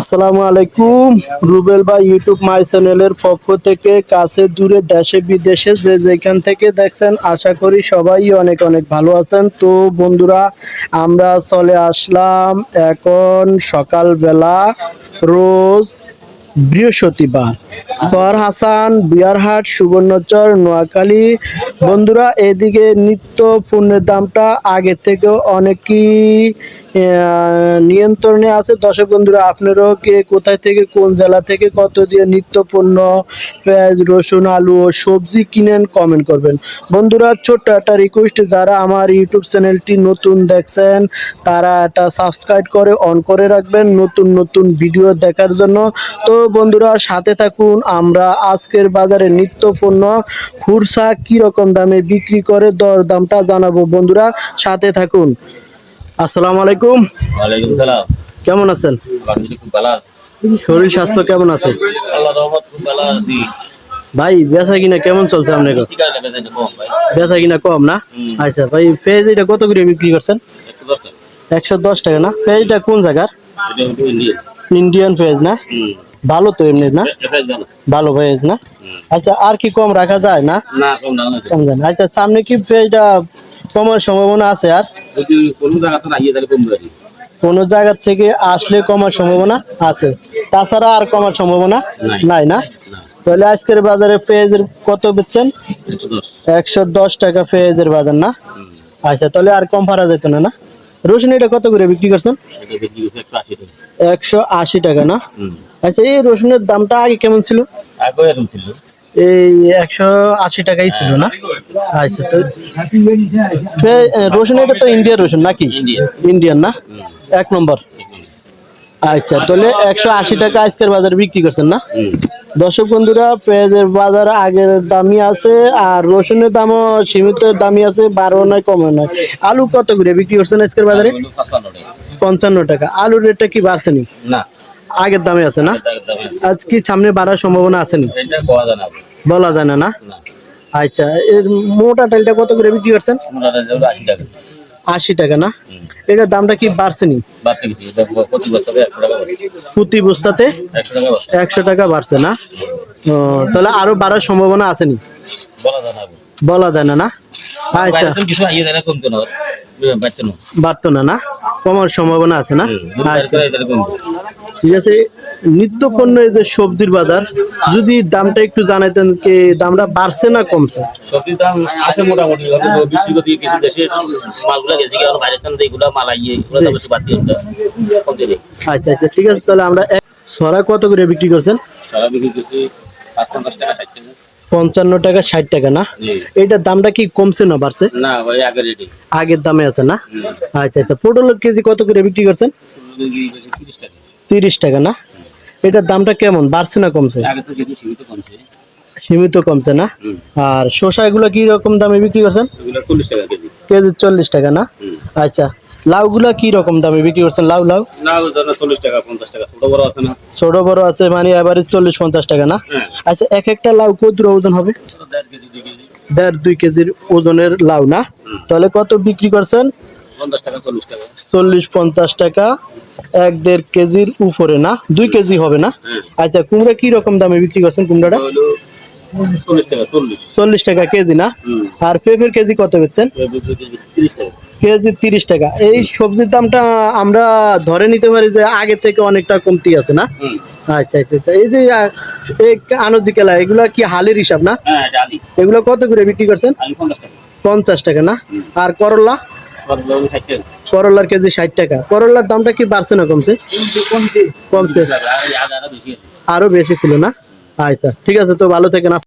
আসসালামু আলাইকুম। রুবেল বা ইউটিউব মাই চ্যানেলের পক্ষ থেকে কাছে দূরে দেশে, বিদেশে যে যেখান থেকে দেখছেন, আশা করি সবাই অনেক অনেক ভালো আছেন। তো বন্ধুরা, আমরা চলে আসলাম এখন সকালবেলা রোজ বৃহস্পতিবার। ফর হাসান বিয়ারহাট, সুবর্ণচর, নোয়াখালী বন্ধুরা, এদিকে নিত্য পণ্যের দামটা আগে থেকে অনেকই নিয়ন্ত্রণে আছে। দর্শক বন্ধুরা, আপনারাও কে কোথায় থেকে, কোন জেলা থেকে কত দিয়ে নিত্য পণ্য, পেঁয়াজ, রসুন, আলু ও সবজি কিনেন কমেন্ট করবেন। বন্ধুরা, ছোট্ট একটা রিকোয়েস্ট যারা আমার ইউটিউব চ্যানেলটি নতুন দেখছেন, তারা এটা সাবস্ক্রাইব করে অন করে রাখবেন নতুন নতুন ভিডিও দেখার জন্য। তো বন্ধুরা, সাথে থাকুন, আমরা আজকের বাজারে নিত্য পণ্য খুরসা কি রকম দামে বিক্রি করে দর দামটা জানাব। বন্ধুরা সাথে থাকুন। আসসালামু আলাইকুম। ওয়ালাইকুম সালাম। কেমন আছেন? শরীর স্বাস্থ্য কেমন আছে? ভাই বেচা কিনা কেমন চলছে আপনার বেচা কিনা কম না? আচ্ছা ভাই পেঁয়াজ এটা কত করে বিক্রি করছেন? একশো দশ টাকা। না? পেঁয়াজটা কোন জায়গার? ইন্ডিয়ান। পেঁয়াজ না? ভালো তো এমনি না? ভালো পেঁয়াজ না? আচ্ছা আর কি কম রাখা যায় না? কম আচ্ছা সামনে কি কমার সম্ভাবনা আছে আর? কোনো জায়গা থেকে আসলে কমার সম্ভাবনা আছে। তাছাড়া আর কমার সম্ভাবনা নাই। না? তাহলে আজকের বাজারে পেঁয়াজের কত বেচছেন? একশো দশ। টাকা পেঁয়াজের বাজার না? আচ্ছা তাহলে আর কম পারা যেত না না? রসুন এটা কত করে বিক্রি করছেন? একশো আশি টাকা। না? আচ্ছা এই রসুনের দামটা আগে কেমন ছিল? আগে এরকম ছিল। এই একশো আশি টাকাই ছিল না? আচ্ছা তো রসুন এটা তো ইন্ডিয়ার রসুন নাকি? ইন্ডিয়ান। ইন্ডিয়ান না? এক নম্বর। আচ্ছা তাহলে একশো আশি টাকা আজকের বাজারে বিক্রি করছেন না? দর্শক বন্ধুরা পেঁয়াজের বাজার আগের দামই আছে আর রসুনের দামও সীমিত দামই আছে বারো নয় কমে নয়। আলু কত করে বিক্রি করছেন আজকের বাজারে? পঞ্চান্ন টাকা। আলুর রেটটা কি বাড়ছে নি? না। আগের দামে আছে না। আজ কি সামনে বাড়ার সম্ভাবনা আছে নি? বলা যায় না। না আচ্ছা এর মোটা টাইলটা কত করে বিক্রি করছেন? আশি টাকা। আশি টাকা না? এটার দামটা কি বাড়ছে নি? বাচ্চা প্রতি বস্তাতে একশো টাকা বাড়ছে। না? তাহলে আরও বাড়ার সম্ভাবনা আছে নি? বলা যায় না না আচ্ছা। কিছু আইয়ে দেয় কমতো না বাচ্চা না। বাড়তো না না? কমার সম্ভাবনা আছে না? আচ্ছা। ঠিক আছে নিত্য পণ্য এই যে সবজির বাজার যদি দামটা একটু জানাইতেন কি দামটা বাড়ছে না কমছে? সবজির দাম আছে মোটামুটি হয়তো গতি কিছু দেশের মালগুলা গেছে কি আর বাইরে থেকে এইগুলা মাল এগুলো দাম একটু বাড়তি ওটা আচ্ছা আচ্ছা ঠিক আছে তাহলে আমরা সরা কত করে বিক্রি করছেন? সারা বিক্রি করছি পাঁচ পঞ্চাশ টাকা ষাট টাকা। পঞ্চান্ন টাকা ষাট টাকা না। এটার দামটা কি কমছে না বাড়ছে? না ভাই আগের আগের দামে আছে না? আচ্ছা আচ্ছা পটলের কেজি কত করে বিক্রি করছেন? তিরিশ টাকা না? এটার দামটা কেমন? বাড়ছে না কমছে? সীমিত কমছে। না? আর শসা এগুলো কি রকম দামে বিক্রি করছেন? কেজি। চল্লিশ টাকা না। আচ্ছা লাউগুলা কি রকম দামে বিক্রি করছেন? লাউ লাউ? চল্লিশ টাকা পঞ্চাশ টাকা ছোট বড় আছে না? ছোট বড় আছে মানে এভারেজ চল্লিশ পঞ্চাশ টাকা না? হ্যাঁ। আচ্ছা এক একটা লাউ কত ওজন হবে? দেড় দুই কেজির ওজনের লাউ না? তাহলে কত বিক্রি করছেন? চল্লিশ পঞ্চাশ টাকা এক দেড় কেজির উপরে না? দুই কেজি হবে না? হ্যাঁ। আচ্ছা কুমড়া কি রকম দামে বিক্রি করছেন কুমড়াটা? চল্লিশ টাকা কেজি না? আর পেঁপের কেজি কত বেচছেন? কেজি তিরিশ টাকা। এই সবজির দামটা আমরা ধরে নিতে পারি যে আগে থেকে অনেকটা কমতি আছে না? আচ্ছা আচ্ছা আচ্ছা। এই যে আনন্দি কেলা এগুলা কি হালের হিসাব না? হ্যাঁ এগুলো কত করে বিক্রি করছেন? পঞ্চাশ টাকা। না? আর করলা? করলার কেজি ষাট টাকা। করলার দামটা কি বাড়ছে না কমছে? কমছে। আরও বেশি ছিল না? আচ্ছা ঠিক আছে, তো ভালো থেকে